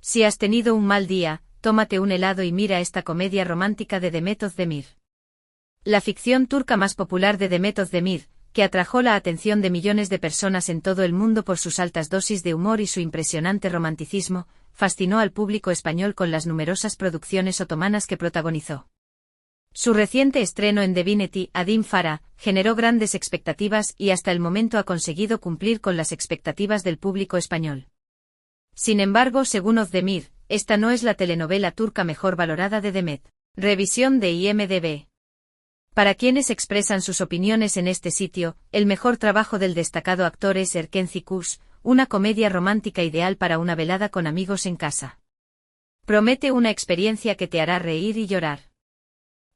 Si has tenido un mal día, tómate un helado y mira esta comedia romántica de Demet Özdemir. La ficción turca más popular de Demet Özdemir, que atrajo la atención de millones de personas en todo el mundo por sus altas dosis de humor y su impresionante romanticismo, fascinó al público español con las numerosas producciones otomanas que protagonizó. Su reciente estreno en Divinity, Adim Farah, generó grandes expectativas y hasta el momento ha conseguido cumplir con las expectativas del público español. Sin embargo, según Ozdemir, esta no es la telenovela turca mejor valorada de Demet. Revisión de IMDB. Para quienes expresan sus opiniones en este sitio, el mejor trabajo del destacado actor es Erken una comedia romántica ideal para una velada con amigos en casa. Promete una experiencia que te hará reír y llorar.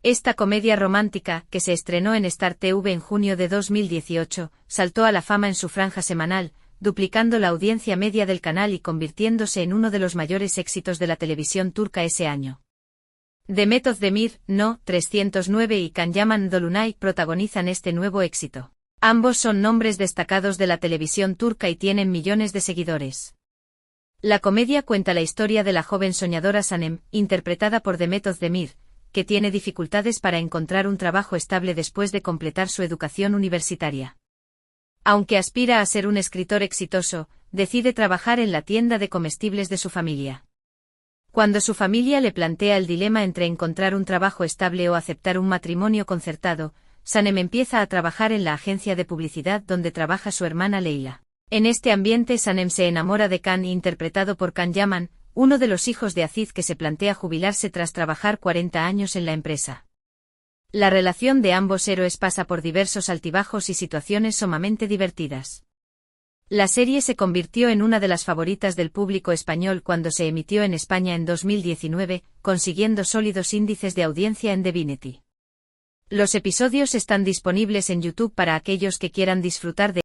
Esta comedia romántica, que se estrenó en Star TV en junio de 2018, saltó a la fama en su franja semanal, duplicando la audiencia media del canal y convirtiéndose en uno de los mayores éxitos de la televisión turca ese año. Demet Özdemir, No, 309 y Kanyaman Dolunay protagonizan este nuevo éxito. Ambos son nombres destacados de la televisión turca y tienen millones de seguidores. La comedia cuenta la historia de la joven soñadora Sanem, interpretada por Demet Özdemir, que tiene dificultades para encontrar un trabajo estable después de completar su educación universitaria. Aunque aspira a ser un escritor exitoso, decide trabajar en la tienda de comestibles de su familia. Cuando su familia le plantea el dilema entre encontrar un trabajo estable o aceptar un matrimonio concertado, Sanem empieza a trabajar en la agencia de publicidad donde trabaja su hermana Leila. En este ambiente Sanem se enamora de Khan interpretado por Khan Yaman, uno de los hijos de Aziz que se plantea jubilarse tras trabajar 40 años en la empresa. La relación de ambos héroes pasa por diversos altibajos y situaciones sumamente divertidas. La serie se convirtió en una de las favoritas del público español cuando se emitió en España en 2019, consiguiendo sólidos índices de audiencia en Divinity. Los episodios están disponibles en YouTube para aquellos que quieran disfrutar de